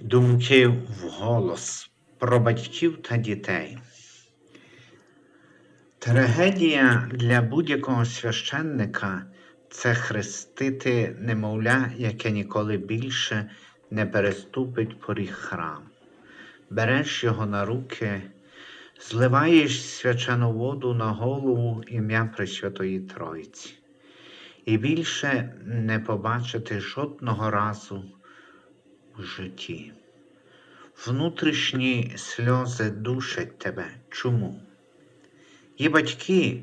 Думки вголос про батьків та дітей. Трагедія для будь-якого священника це хрестити немовля, яке ніколи більше не переступить поріг храму. Береш його на руки, зливаєш свячену воду на голову ім'я Пресвятої Тройці. І більше не побачити жодного разу в житті. Внутрішні сльози душать тебе. Чому? Є батьки,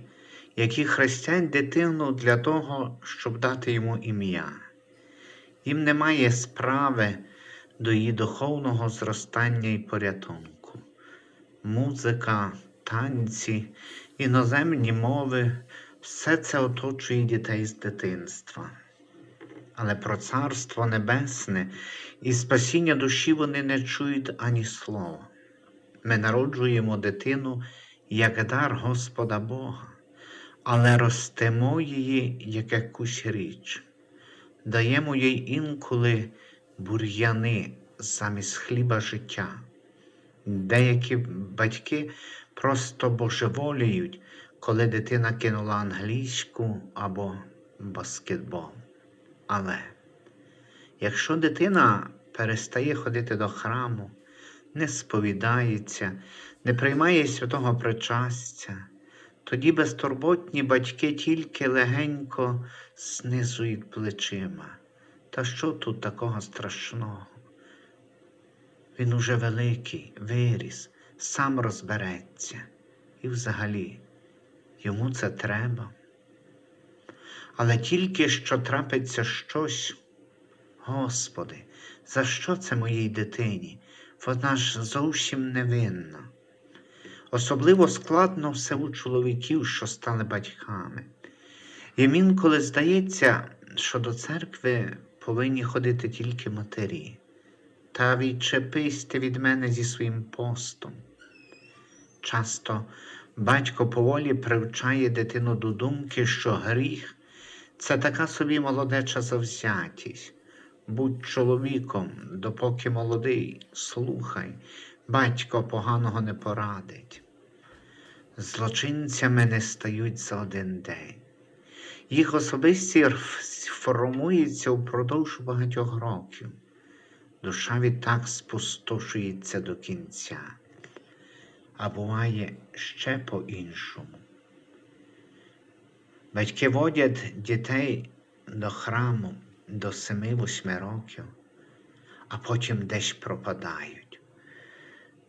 які хрестять дитину для того, щоб дати йому ім'я. Їм немає справи до її духовного зростання і порятунку. Музика, танці, іноземні мови все це оточує дітей з дитинства. Але про Царство Небесне і спасіння душі вони не чують ані слова. Ми народжуємо дитину як дар Господа Бога, але ростемо її як якусь річ, даємо їй інколи бур'яни замість хліба життя. Деякі батьки просто божеволіють, коли дитина кинула англійську або баскетбол. Але якщо дитина перестає ходити до храму, не сповідається, не приймає святого причастя, тоді безтурботні батьки тільки легенько знизують плечима. Та що тут такого страшного? Він уже великий, виріс, сам розбереться. І взагалі йому це треба. Але тільки що трапиться щось, Господи, за що це моїй дитині? Вона ж зовсім невинна. Особливо складно все у чоловіків, що стали батьками. Їм інколи здається, що до церкви повинні ходити тільки матері. Та відчепись ти від мене зі своїм постом. Часто батько поволі привчає дитину до думки, що гріх це така собі молодеча завзятість. Будь чоловіком, допоки молодий, слухай, батько поганого не порадить. Злочинцями не стають за один день. Їх особистість формується упродовж багатьох років. Душа відтак спустошується до кінця, а буває ще по-іншому. Батьки водять дітей до храму до семи-восьми років, а потім десь пропадають.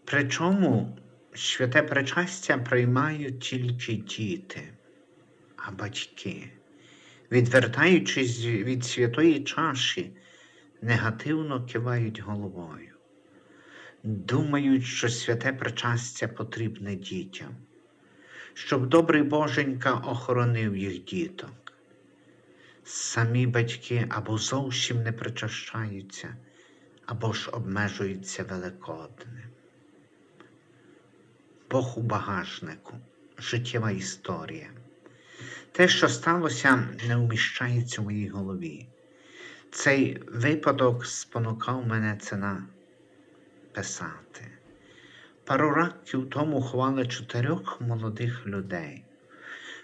Причому святе причастя приймають тільки діти, а батьки, відвертаючись від святої чаші, негативно кивають головою, думають, що святе причастя потрібне дітям, щоб добрий Боженька охоронив їх діток. Самі батьки або зовсім не причащаються, або ж обмежуються великодним. Бог у багажнику, життєва історія. Те, що сталося, не вміщається в моїй голові. Цей випадок спонукав мене це написати. Пару років тому ховали чотирьох молодих людей.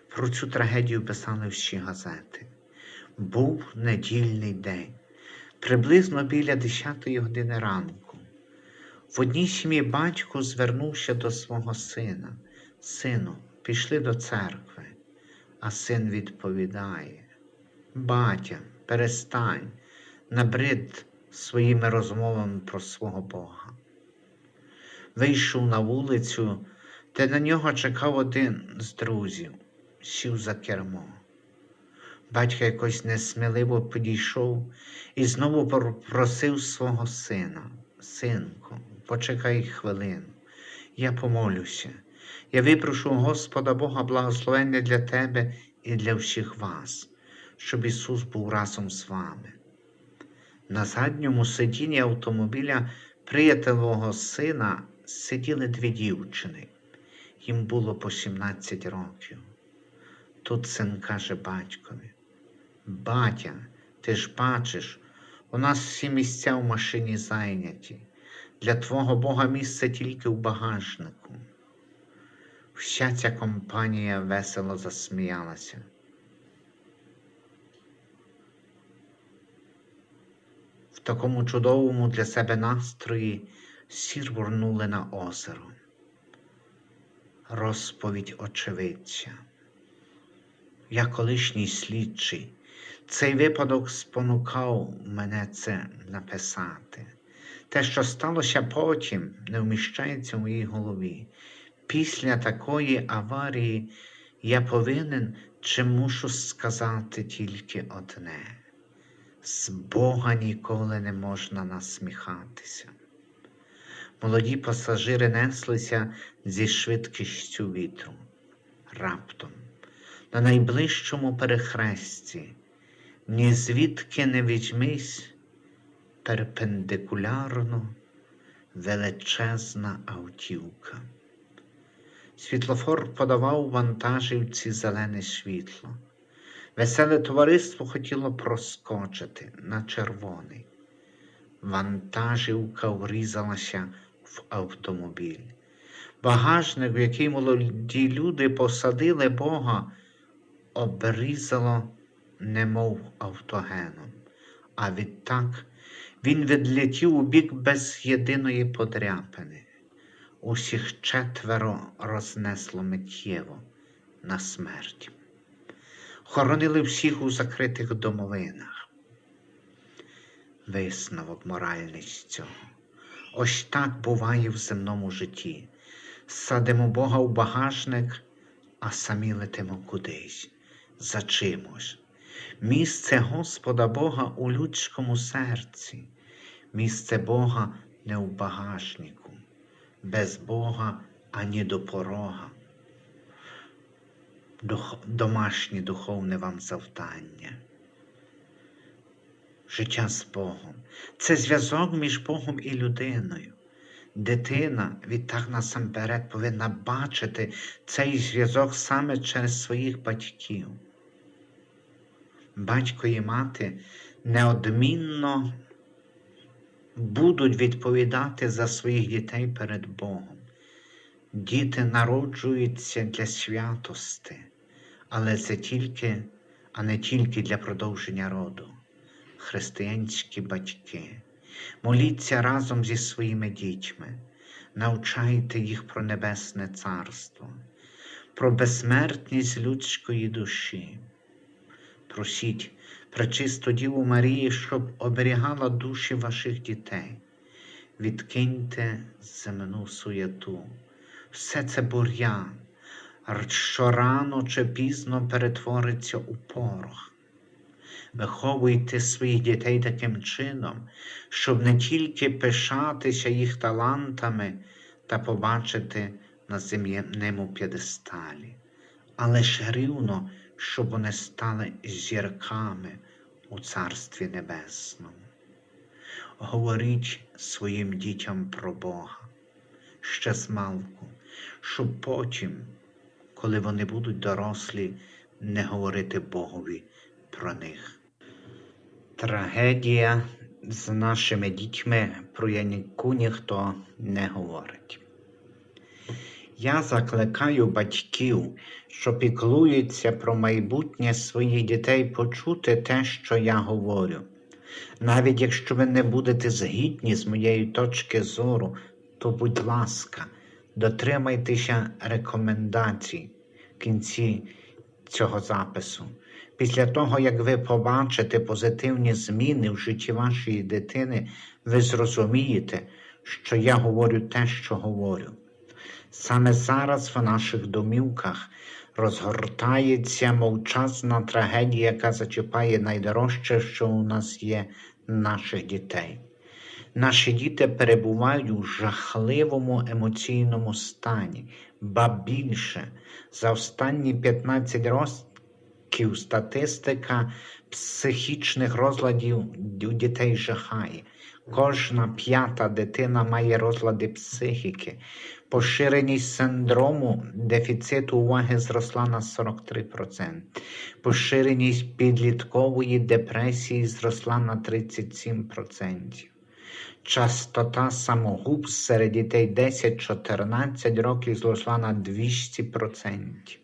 Про цю трагедію писали всі газети. Був недільний день, приблизно біля 10 години ранку. В одній сім'ї батько звернувся до свого сина. Сину, пішли до церкви, а син відповідає: Батя, перестань, набрид своїми розмовами про свого Бога. Вийшов на вулицю, де на нього чекав один з друзів, сів за кермо. Батько якось несміливо підійшов і знову попросив свого сина, синку, почекай хвилину, я помолюся. Я випрошу Господа Бога благословення для тебе і для всіх вас, щоб Ісус був разом з вами. На задньому сидінні автомобіля приятелевого сина сиділи дві дівчини. Їм було по 17 років. Тут син каже батькові, батя, ти ж бачиш, у нас всі місця в машині зайняті. Для твого Бога місце тільки в багажнику. Вся ця компанія весело засміялася. В такому чудовому для себе настрої сірвурнули на озеро. Розповідь очевидця. Я колишній слідчий. Цей випадок спонукав мене це написати. Те, що сталося потім, не вміщається в моїй голові. Після такої аварії я повинен чи мушу сказати тільки одне: з Бога ніколи не можна насміхатися. Молоді пасажири неслися зі швидкістю вітру. Раптом, на найближчому перехресті, ні звідки не візьмись, перпендикулярно величезна автівка. Світлофор подавав вантажівці зелене світло. Веселе товариство хотіло проскочити на червоний. Вантажівка врізалася в автомобіль. Багажник, в який молоді люди посадили Бога, обрізало, немов автогеном, а відтак він відлетів у бік без єдиної подряпини. Усіх четверо рознесло миттєво на смерть. Хоронили всіх у закритих домовинах. Висновок моральний з цього. Ось так буває в земному житті. Садимо Бога в багажник, а самі летимо кудись, за чимось. Місце Господа Бога у людському серці, місце Бога не в багажнику, без Бога ані до порога. Домашнє духовне вам завдання. Життя з Богом це зв'язок між Богом і людиною. Дитина відтак насамперед повинна бачити цей зв'язок саме через своїх батьків. Батько і мати неодмінно будуть відповідати за своїх дітей перед Богом. Діти народжуються для святости, але це тільки, а не тільки для продовження роду. Християнські батьки. Моліться разом зі своїми дітьми, навчайте їх про Небесне Царство, про безсмертність людської душі. Просіть пречисту Діву Марії, щоб оберігала душі ваших дітей. Відкиньте земну суєту. Все це бур'ян, що рано чи пізно перетвориться у порох. Виховуйте своїх дітей таким чином, щоб не тільки пишатися їх талантами та побачити на земному п'єдесталі, але ж рівно, щоб вони стали зірками у Царстві Небесному. Говоріть своїм дітям про Бога ще змалку, щоб потім, коли вони будуть дорослі, не говорити Богові про них. Трагедія з нашими дітьми, про яку ніхто не говорить. Я закликаю батьків, що піклуються про майбутнє своїх дітей, почути те, що я говорю. Навіть якщо ви не будете згідні з моєї точки зору, то, будь ласка, дотримайтеся рекомендацій в кінці цього запису. Після того, як ви побачите позитивні зміни в житті вашої дитини, ви зрозумієте, що я говорю те, що говорю. Саме зараз в наших домівках розгортається мовчазна трагедія, яка зачіпає найдорожче, що у нас є наших дітей. Наші діти перебувають у жахливому емоційному стані, ба більше за останні 15 років статистика психічних розладів у дітей жахає. Кожна п'ята дитина має розлади психіки. Поширеність синдрому дефіциту уваги зросла на 43%. Поширеність підліткової депресії зросла на 37%. Частота самогубств серед дітей 10-14 років зросла на 200%.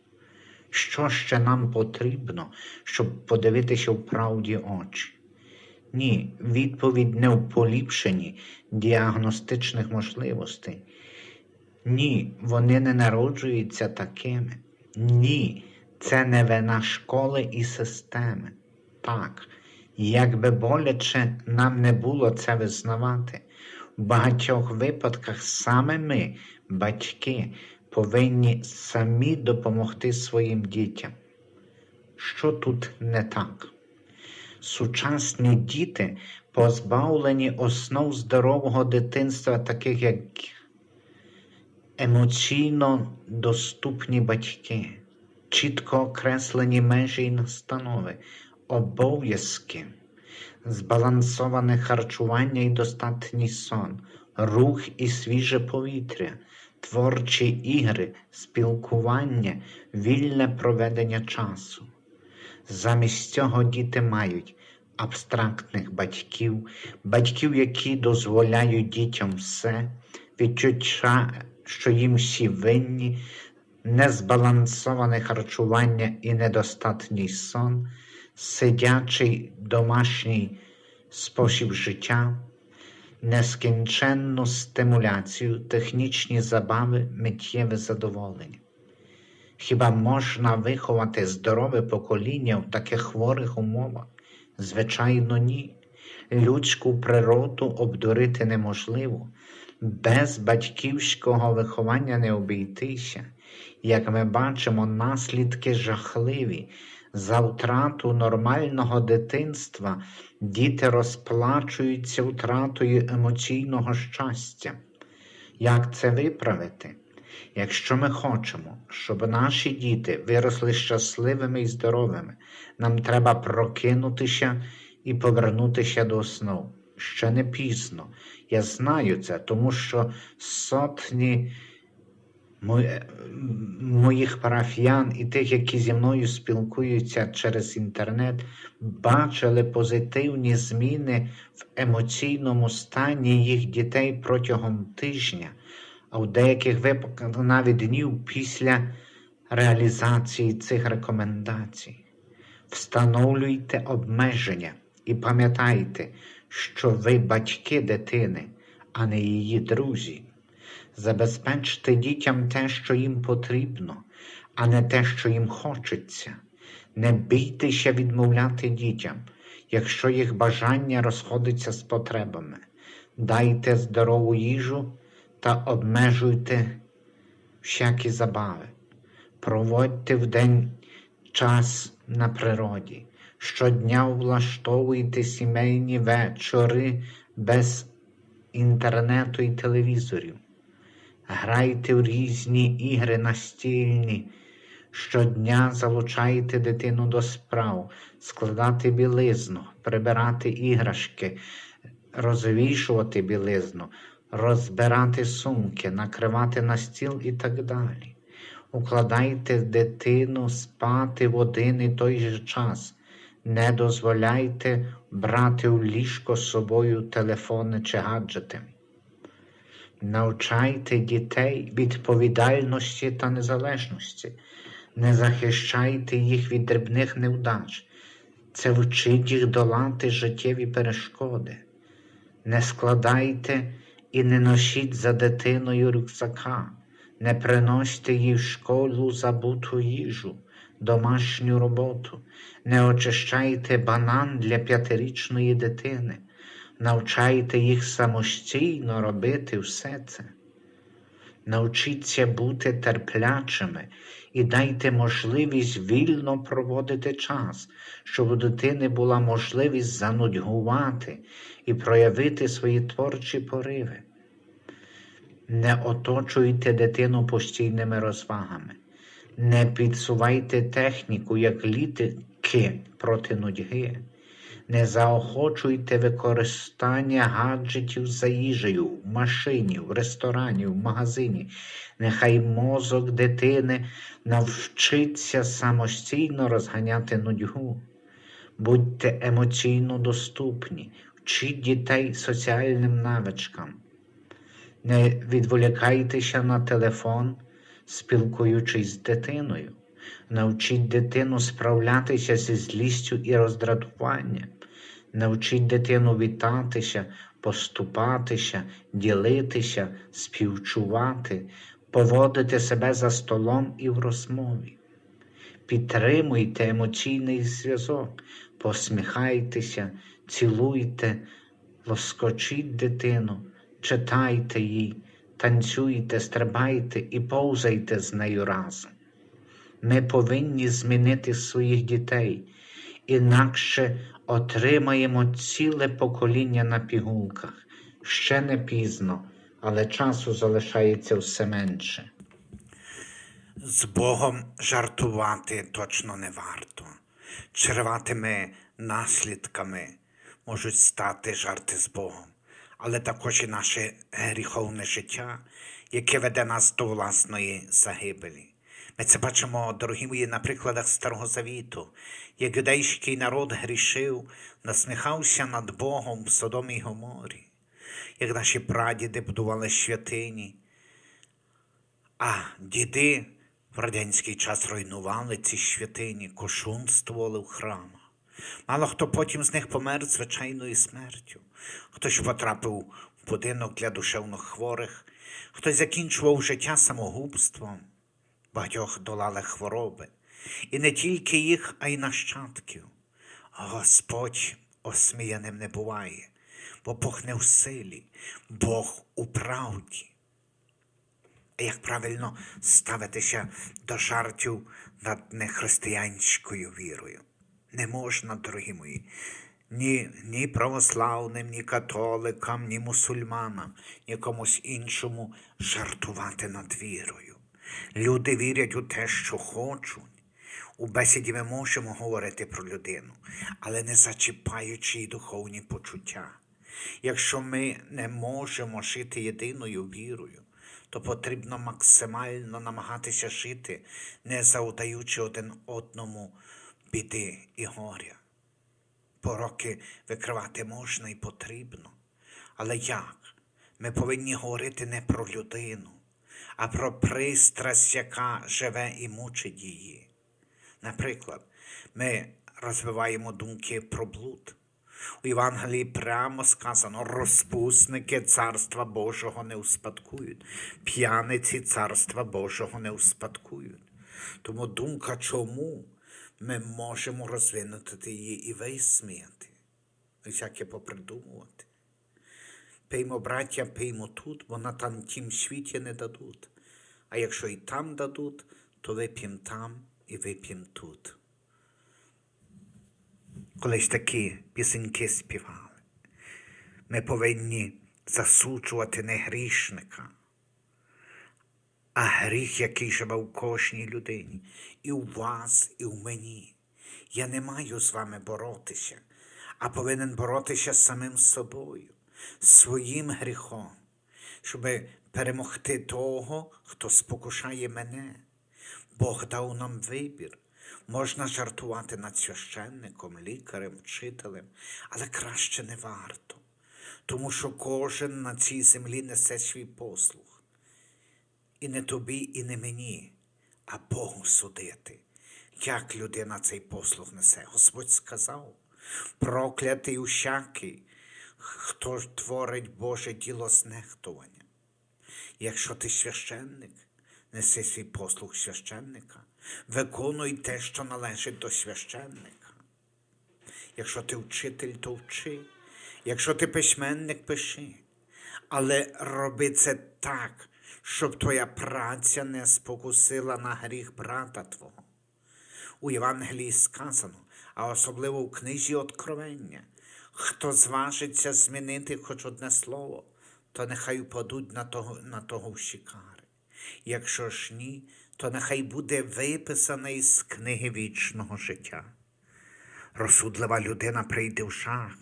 Що ще нам потрібно, щоб подивитися в правді очі? Ні, відповідь не в поліпшенні діагностичних можливостей. Ні, вони не народжуються такими. Ні, це не вина школи і системи. Так, як би боляче нам не було це визнавати, в багатьох випадках саме ми, батьки, повинні самі допомогти своїм дітям. Що тут не так? Сучасні діти позбавлені основ здорового дитинства, таких як емоційно доступні батьки, чітко окреслені межі і настанови, обов'язки, збалансоване харчування і достатній сон, рух і свіже повітря, творчі ігри, спілкування, вільне проведення часу. Замість цього діти мають абстрактних батьків, батьків, які дозволяють дітям все, відчуття, що їм всі винні, незбалансоване харчування і недостатній сон, сидячий домашній спосіб життя, нескінченну стимуляцію, технічні забави, миттєве задоволення. Хіба можна виховати здорове покоління в таких хворих умовах? Звичайно, ні. Людську природу обдурити неможливо, без батьківського виховання не обійтися. Як ми бачимо, наслідки жахливі. За втрату нормального дитинства діти розплачуються втратою емоційного щастя. Як це виправити? Якщо ми хочемо, щоб наші діти виросли щасливими і здоровими, нам треба прокинутися і повернутися до основ. Ще не пізно. Я знаю це, тому що сотні моїх парафіян і тих, які зі мною спілкуються через інтернет, бачили позитивні зміни в емоційному стані їх дітей протягом тижня а в деяких випадках навіть днів після реалізації цих рекомендацій. Встановлюйте обмеження і пам'ятайте, що ви батьки дитини, а не її друзі. Забезпечте дітям те, що їм потрібно, а не те, що їм хочеться. Не бійтеся відмовляти дітям, якщо їх бажання розходиться з потребами. Дайте здорову їжу та обмежуйте всякі забави. Проводьте в день час на природі. Щодня влаштовуйте сімейні вечори без інтернету і телевізорів. Грайте в різні ігри настільні. Щодня залучайте дитину до справ, складати білизну, прибирати іграшки, розвішувати білизну, розбирати сумки, накривати на стіл і так далі. Укладайте дитину спати в один і той же час. Не дозволяйте брати у ліжко з собою телефони чи гаджети. Навчайте дітей відповідальності та незалежності, не захищайте їх від дрібних невдач, це вчить їх долати життєві перешкоди. Не складайте і не носіть за дитиною рюкзака, не приносьте їй в школу забуту їжу, домашню роботу, не очищайте банан для п'ятирічної дитини, навчайте їх самостійно робити все це. Навчіться бути терплячими і дайте можливість вільно проводити час, щоб у дитини була можливість занудьгувати і проявити свої творчі пориви. Не оточуйте дитину постійними розвагами, не підсувайте техніку, як літики проти нудьги. Не заохочуйте використання гаджетів за їжею в машині, в ресторані, в магазині. Нехай мозок дитини навчиться самостійно розганяти нудьгу. Будьте емоційно доступні, Вчіть дітей соціальним навичкам. Не відволікайтеся на телефон, спілкуючись з дитиною. Навчіть дитину справлятися зі злістю і роздратуванням. Навчіть дитину вітатися, поступатися, ділитися, співчувати, поводити себе за столом і в розмові. Підтримуйте емоційний зв'язок, посміхайтеся, цілуйте, лоскочіть дитину, читайте їй, танцюйте, стрибайте і повзайте з нею разом. Ми повинні змінити своїх дітей, інакше отримаємо ціле покоління на пігулках. Ще не пізно, але часу залишається все менше. З Богом жартувати точно не варто. Чреватими наслідками можуть стати жарти з Богом, але також і наше гріховне життя, яке веде нас до власної загибелі. Ми це бачимо, дорогі мої, на прикладах Старого Завіту, як юдейський народ грішив, насміхався над Богом в Содомі й Гоморі, як наші прадіди будували святині, а діди в радянський час руйнували ці святині, кошунствували в храмах. Мало хто потім з них помер звичайною смертю. Хтось потрапив в будинок для душевно хворих, хтось закінчував життя самогубством, багатьох долали хвороби. І не тільки їх, а й нащадків. Господь осміяним не буває, бо Бог не в силі, Бог у правді як правильно ставитися до жартів над нехристиянською вірою. Не можна, дорогі мої, ні, ні православним, ні католикам, ні мусульманам, ні комусь іншому жартувати над вірою. Люди вірять у те, що хочуть. У бесіді ми можемо говорити про людину, але не зачіпаючи її духовні почуття. Якщо ми не можемо жити єдиною вірою, то потрібно максимально намагатися жити, не завдаючи один одному біди і горя. Пороки викривати можна і потрібно. Але як? Ми повинні говорити не про людину, а про пристрасть, яка живе і мучить її. Наприклад, ми розвиваємо думки про блуд. У Євангелії прямо сказано, розпусники царства Божого не успадкують, п'яниці царства Божого не успадкують. Тому думка, чому ми можемо розвинути її і висміяти, всяке попридумувати. Пиймо, браття, пиймо тут, бо на там тім світі не дадуть. А якщо і там дадуть, то вип'ємо там і вип'ємо тут. Колись такі пісеньки співали. Ми повинні засуджувати не грішника, а гріх, який живе у кожній людині, і у вас, і у мені. Я не маю з вами боротися, а повинен боротися з самим собою, своїм гріхом, щоб перемогти того, хто спокушає мене. Бог дав нам вибір. Можна жартувати над священником, лікарем, вчителем, але краще не варто, тому що кожен на цій землі несе свій послуг. І не тобі, і не мені, а Богу судити, як людина цей послуг несе. Господь сказав, проклятий усякий, хто ж творить Боже діло з нехтуванням. Якщо ти священник, неси свій послуг священника, виконуй те, що належить до священника. Якщо ти вчитель, то вчи. Якщо ти письменник, пиши. Але роби це так, щоб твоя праця не спокусила на гріх брата твого. У Євангелії сказано, а особливо в книзі Откровення, хто зважиться змінити хоч одне слово, то нехай упадуть на того, на того в щікари. Якщо ж ні, то нехай буде виписане із книги вічного життя. Розсудлива людина прийде в шах,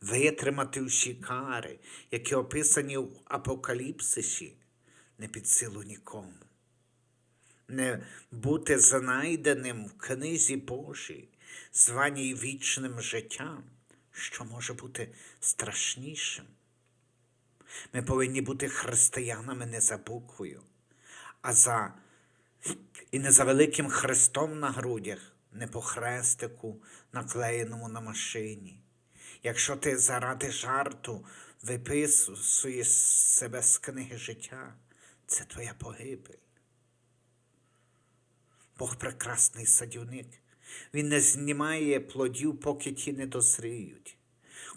витримати всі кари, які описані в Апокаліпсисі, не під силу нікому. Не бути знайденим в книзі Божій, званій вічним життям, що може бути страшнішим. Ми повинні бути християнами не за буквою, а за і не за великим хрестом на грудях, не по хрестику, наклеєному на машині. Якщо ти заради жарту виписуєш себе з книги життя, це твоя погибель. Бог прекрасний садівник. Він не знімає плодів, поки ті не дозріють.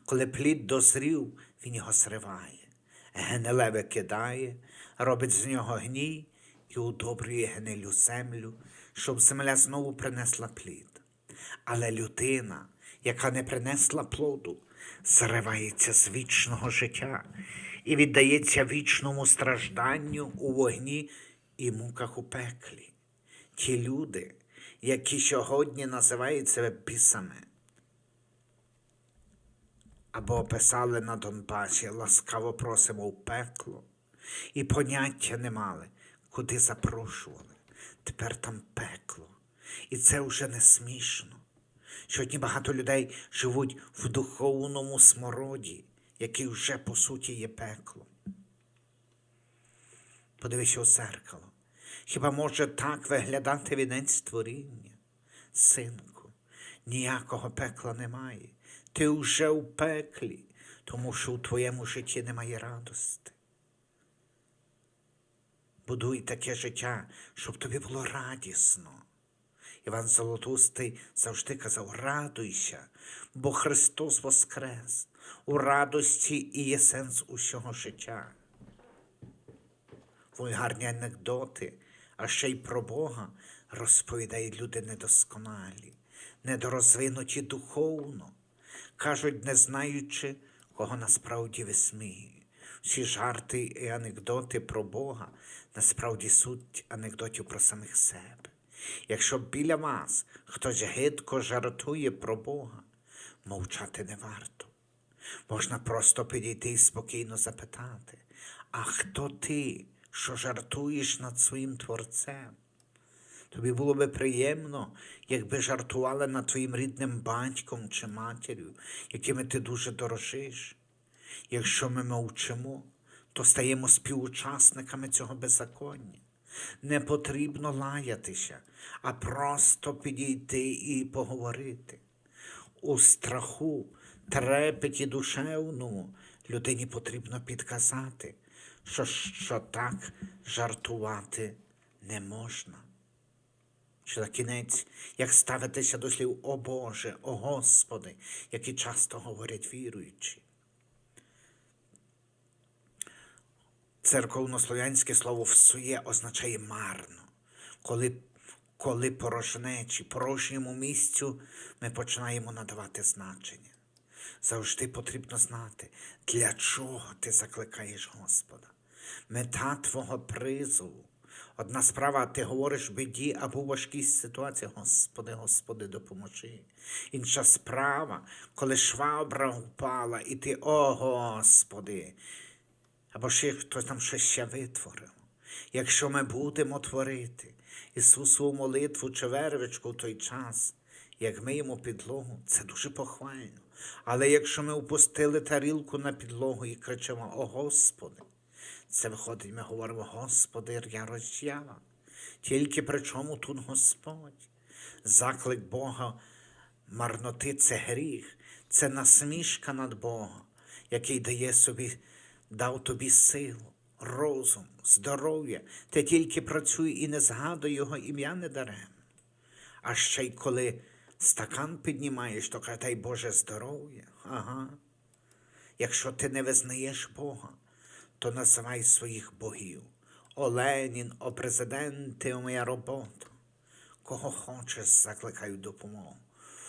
Коли плід дозрів, він його зриває, гниле викидає, робить з нього гній і удобрює гнилю землю, щоб земля знову принесла плід. Але людина, яка не принесла плоду, зривається з вічного життя і віддається вічному стражданню у вогні і муках у пеклі. Ті люди, які сьогодні називають себе бісами, або описали на Донбасі, ласкаво просимо в пекло, і поняття не мали, куди запрошували. Тепер там пекло. І це вже не смішно. Сьогодні багато людей живуть в духовному смороді, який вже по суті є пеклом. Подивися у зеркало. Хіба може так виглядати вінець створіння? Синку, ніякого пекла немає. Ти вже у пеклі, тому що у твоєму житті немає радости. Будуй таке життя, щоб тобі було радісно. Іван Золотустий завжди казав: радуйся, бо Христос воскрес. У радості і є сенс усього життя. Вульгарні анекдоти, а ще й про Бога розповідають люди недосконалі, недорозвинуті духовно, кажуть, не знаючи, кого насправді висміюють. Всі жарти і анекдоти про Бога насправді суть анекдотів про самих себе. Якщо біля вас хтось гидко жартує про Бога, мовчати не варто. Можна просто підійти і спокійно запитати, а хто ти, що жартуєш над своїм творцем? Тобі було би приємно, якби жартували над твоїм рідним батьком чи матір'ю, якими ти дуже дорожиш. Якщо ми мовчимо, то стаємо співучасниками цього беззаконня. Не потрібно лаятися, а просто підійти і поговорити. У страху, трепеті душевному людині потрібно підказати, що, що так жартувати не можна. Що на кінець, як ставитися до слів О Боже, о Господи, які часто говорять віруючі. Церковнослов'янське слово всує означає марно. Коли, коли порожнечі, порожньому місцю ми починаємо надавати значення. Завжди потрібно знати, для чого ти закликаєш Господа. Мета твого призову. Одна справа, ти говориш біді або важкій ситуації, Господи, Господи, допоможи. Інша справа, коли швабра впала, і ти, о Господи, або ще хтось там щось ще витворив. Якщо ми будемо творити Ісусову молитву чи вервичку в той час, як миємо підлогу, це дуже похвально. Але якщо ми опустили тарілку на підлогу і кричимо О Господи, це виходить, ми говоримо, Господи, я роз'ява. Тільки при чому тут Господь? Заклик Бога марноти це гріх, це насмішка над Богом, який дає собі, дав тобі силу, розум, здоров'я. Ти тільки працюй і не згадуй його ім'я недаремно. А ще й коли стакан піднімаєш, то каже, Боже здоров'я. Ага. Якщо ти не визнаєш Бога, то називай своїх богів. О Ленін, о президенти, о моя робота. Кого хочеш, закликаю допомогу,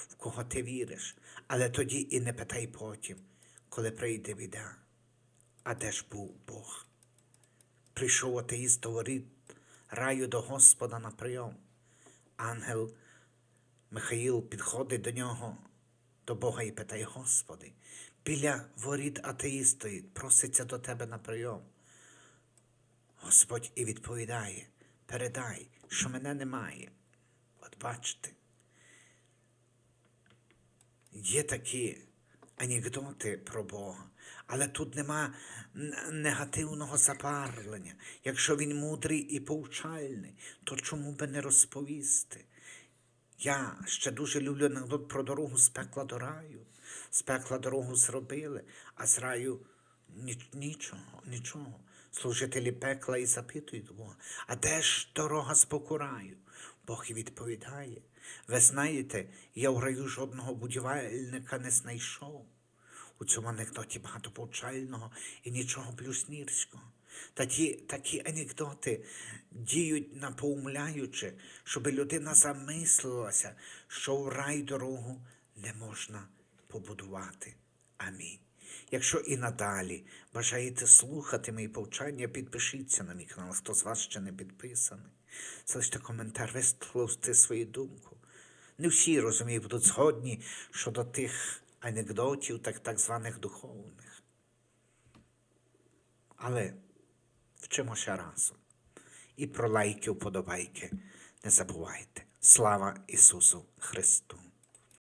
в кого ти віриш, але тоді і не питай потім, коли прийде біда. А де ж був Бог? Прийшов атеїст до воріт раю до Господа на прийом. Ангел Михаїл підходить до нього, до Бога і питає, Господи, біля воріт атеїст проситься до тебе на прийом. Господь і відповідає, передай, що мене немає. От бачите, є такі анекдоти про Бога. Але тут нема негативного забарвлення. Якщо він мудрий і повчальний, то чому би не розповісти? Я ще дуже люблю анекдот про дорогу з пекла до раю. З пекла дорогу зробили, а з раю ні- нічого, нічого. Служителі пекла і запитують Бога, а де ж дорога з боку раю? Бог і відповідає. Ви знаєте, я в раю жодного будівельника не знайшов. У цьому анекдоті багато повчального і нічого плюснірського. Такі, такі анекдоти діють напоумляючи, щоб людина замислилася, що в рай дорогу не можна побудувати. Амінь. Якщо і надалі бажаєте слухати мої повчання, підпишіться на мій канал, хто з вас ще не підписаний. Залиште коментар, висловте свою думку. Не всі, розумію, будуть згодні щодо тих анекдотів, так, так званих духовних. Але вчимося разом. І про лайки, вподобайки не забувайте. Слава Ісусу Христу!